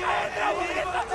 Vai, vai, vai, vai,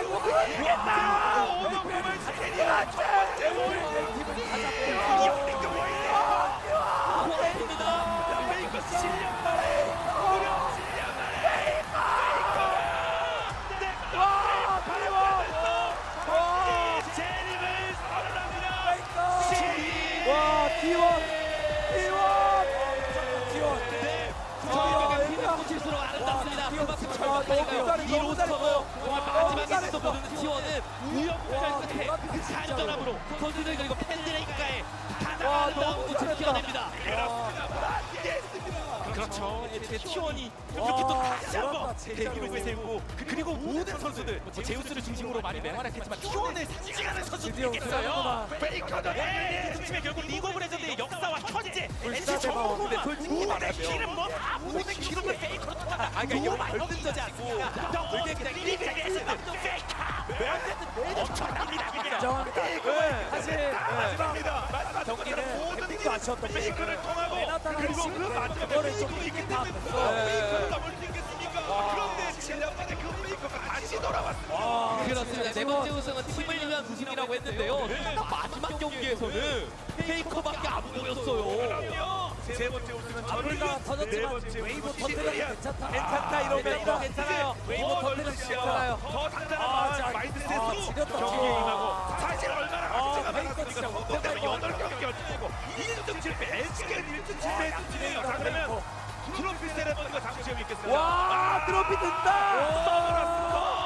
꽂힐수록 아름답습니다. 와, 그만큼 아, 절박하니까요. 너무 이 로스터도 정말 잘했어. 보는 T1은 우여곡절 와, 끝에 그. 간절함으로 선수들 그리고 팬들의 입가에 너무 다음 꽃을. 피워냅니다. 그렇죠. 애초에 T1이 와, 이렇게 또 다시 한번. 대기록을 세우고 그리고 모든 선수들 뭐 제우스를 중심으로 많이 맹활약했지만 T1을 상징하는 선수들이 있겠어요. 우승하는구나. 페이커도 네, 등심에 결국 리그 오브 레전드의 역사와 현재. NC 대박. 근데 정보만 솔직히 모든 기름을 페이커로 쏟아다. 아 그러니까 이거 말들지 않습니까? 이게 그냥 리그 레전드 페이커. 엄청납니다 그냥. 인정합니다. 네, 사실 네, 마지막입니다. 마지막 경기는 모든 아쉬웠던 게 페이커를 통하고 그리고 그 마지막에 페이커도 있기 때문에 다 페이커를 넘을 수 있겠습니까? 그런데 7년 만에 그 페이커가 다시 돌아왔습니다. 와, 그렇습니다. 네 번째 우승은 팀을 위한 우승이라고 했는데요. 딱 마지막 경기에서는 페이커밖에 안 보였어요. 세 번째 우승은 아무리가 저는 터졌지만 네 웨이브 우승은 터뜨려도 시드니아. 괜찮다. 괜찮다 이러면 괜찮다. 괜찮아요. 웨이브 넓으시죠. 괜찮아요. 더 단단한 아. 마인드셋으로 아. 경기에 아. 임하고 사실 얼마나 많았습니까? 진짜 그것 때문에 못할 것 8경기 연속이고 1등 7패 LC가 1등 7패 진행이에요. 자 그러면 트로피 세레머니가 시험이 있겠습니다. 와, 트로피 든다. 들어.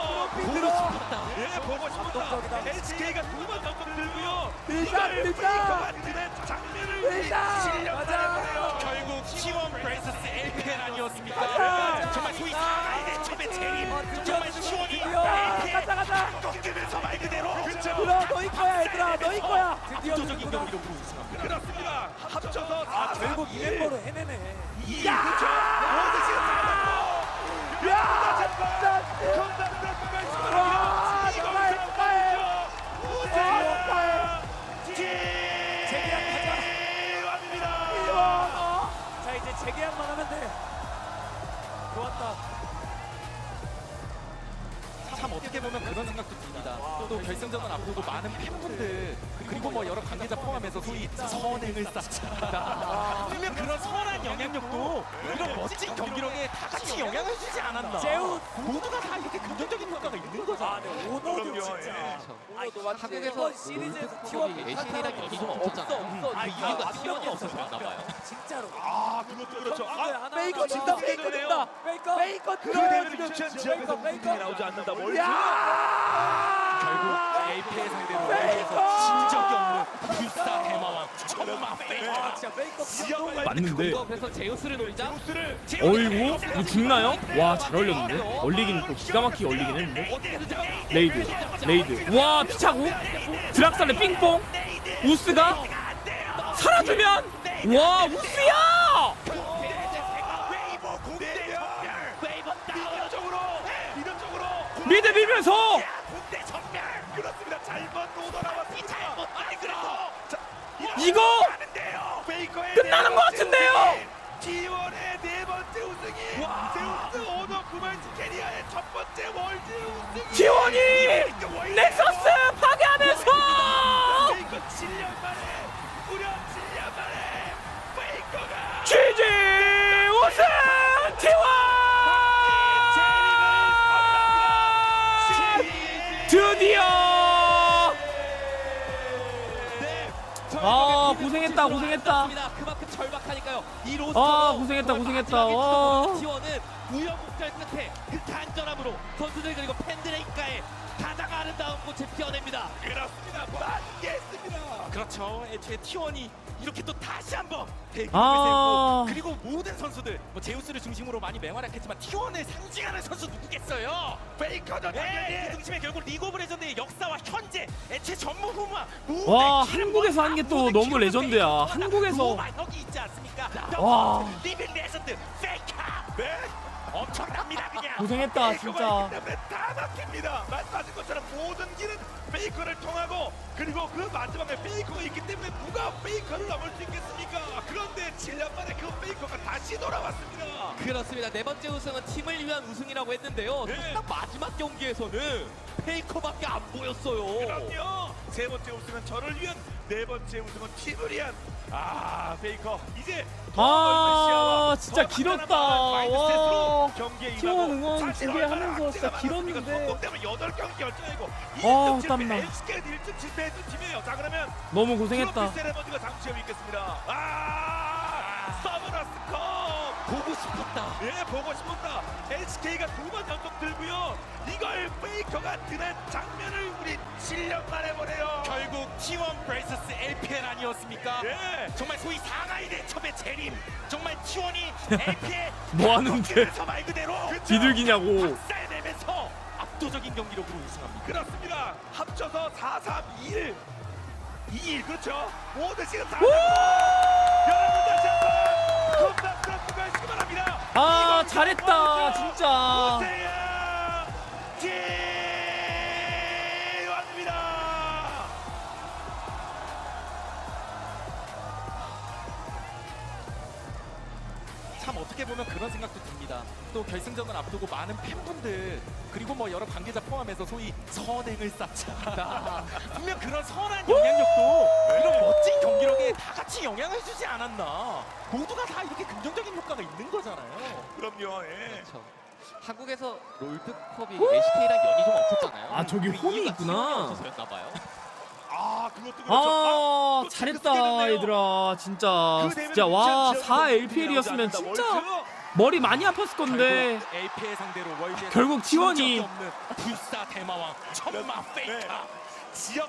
예, 보고 감동적이다. 싶다. LCK가 두번 덩덩 들고요. 페이커가 드는 장면을. 실력 맞아. 잘해보네요. 결국 T1 브레이스스 LPN 아니었습니까? 맞아. 정말 소위 사나이의 첩의 재림. 아, 정말 T1이 드디어. 가자, 가자. 꺾이면서 말 그대로. 그렇죠. 들어, 너희 거야, 얘들아, 너희 거야. 드디어 압도적인. 경기로 우승합니다. 그렇습니다. 합쳐서 아, 결국 이 멤버로 해내네. 야! 그렇죠. 모두 지금 다 야, 진짜. 와, 정말 재계약만 하면 돼. 좋았다. 참 어떻게 보면 그런 생각도 듭니다. 또 결승전은 앞두고 많은 팬분들 그리고 뭐 여러 관계자 포함해서 소위 선행을 쌓자. 분명 그런 선한 영향력도 이런 멋진 경기력에 다 같이 영향을 주지 않았나. 제우. 모두가 다 이렇게 긍정적인 효과가 있는 거죠. 아, 네, 오너도 진짜. 예. 오너도 맞지. 한국에서 이번 시리즈에서 롤드컵이 T1 LCK랑 경기 좀 없어, 없었잖아요. 없어. 아, 이유가 이유가 T1이 T1이 없어서 그런가 봐요. 진짜로. 아, 그 것도 그렇죠. 아, 페이커 진다, 페이커. 된다. 페이커. 페이커 그 들어. 대회를 지금. 유치한 페이커, 지역에서 페이커. 우승이 나오지 않는다. 뭘 야! 결국 LP의 상대로 페이커! 진적이 없는 불사 대마왕 페이커. 아, 진짜 페이커 감동. 맞는데 그래서 제우스를 노리자. 어이구 이거 죽나요? 와 잘 얼렸는데 얼리긴 또 기가 막히게 얼리긴 했는데 레이드 레이드 와 피차고 드락살레 삥뽕 우스가 살아주면 와 우스야 밀면서 군대 전멸. 그렇습니다. 잘못 오더 나왔습니다. 잘못 아니 그래도 자, 이거 하는데요. 끝나는 네 것 번째 같은데요? 우승이, T1의 네 번째 우승이 제우스 오너 구만스 캐리아의 첫 번째 월드 우승이 T1이 넥서스 아 고생했다 고생했다 그만큼 절박하니까요. 이 로스. 아, 고생했다, 고생했다. 와. T1은 우여곡절 끝에 그 간절함으로 선수들 그리고 팬들의 입가에 가장 아름다운 꽃을 피워냅니다. 그렇습니다. 맞겠습니다. 그렇죠. 애초에 T1이 이렇게 또 다시 한번 대기록을 아. 세우고 그리고 모든 선수들 뭐 제우스를 중심으로 많이 맹활약했지만 T1을 상징하는 선수 누구겠어요? 페이커죠. 네. 그 등심에 결국 리그 오브 레전드의 역사와 현재 애초에 전무 후무와 와, 한국에서 한게또 너무 레전드야. 한국에서. 여기 있지 않습니까? 와. 리빙 레전드 페이커. 네. 고생했다 진짜 때문에 다 막힙니다. 말씀하신 것처럼 모든 길은 페이커를 통하고 그리고 그 마지막에 페이커가 있기 때문에 누가 페이커를 넘을 수 있겠습니까? 그런데 7년 만에 그 페이커가 다시 돌아왔습니다. 그렇습니다. 네 번째 우승은 팀을 위한 우승이라고 했는데요. 네. 사실상 마지막 경기에서는 페이커밖에 안 보였어요. 그럼요. 세 번째 우승은 저를 위한 네 번째 우승은 팀을 위한 아 페이커 이제 더 넓은 시야와 아 진짜 더 길었다 마인드셋으로 와 경기에 T1 임하고 응원 사실 두개 얼마나 하면서 진짜 길었는데. 많았습니까? 성공 때문에 8경기 결정이고 아, 2등 실패, 땀나. LCK는 1등 실패했던 팀이에요. 자 그러면 너무 고생했다. 아 보고 싶었다. 예 보고 싶었다. LCK가 두 번 연속 들고요. 이걸 페이커가 드는 장면을 우리 7년 만에 보네요. 결국 T1 vs LPL 아니었습니까? 예. 정말 소위 상하이 대첩의 재림. 정말 T1이 LPL 뭐 하는데 말 그대로 비둘기냐고 박살 내면서 압도적인 경기력으로 우승합니다. 그렇습니다. 합쳐서 4, 3, 2, 1. 2, 1 그렇죠. 모두 지금 다 여러분 다 잘했다. 진짜 우세야 T1입니다. 참 어떻게 보면 그런 생각도 듭니다. 또 결승전을 앞두고 많은 팬분들 그리고 뭐 여러 관계자 포함해서 소위 선행을 쌓자. 분명 그런 선한 영향력도 이런 멋진 영향을 주지 않았나. 모두가 다 이렇게 긍정적인 효과가 있는 거잖아요. 그럼요. 예. 그렇죠. 한국에서 롤드컵이 LCK랑 연이 좀 없었잖아요. 아, 저기 그 홈이 이유가 있구나. T1이 없어서였나 봐요. 아 그것도 그렇죠. 아또 잘했다. 얘들아 진짜 그 진짜 와4 대면 LPL이었으면 진짜. 머리 많이 아팠을 건데 결국 LPL 상대로 월드에서 결국 진 적이 T1이 없는 불사 대마왕 천마 페이커. 지역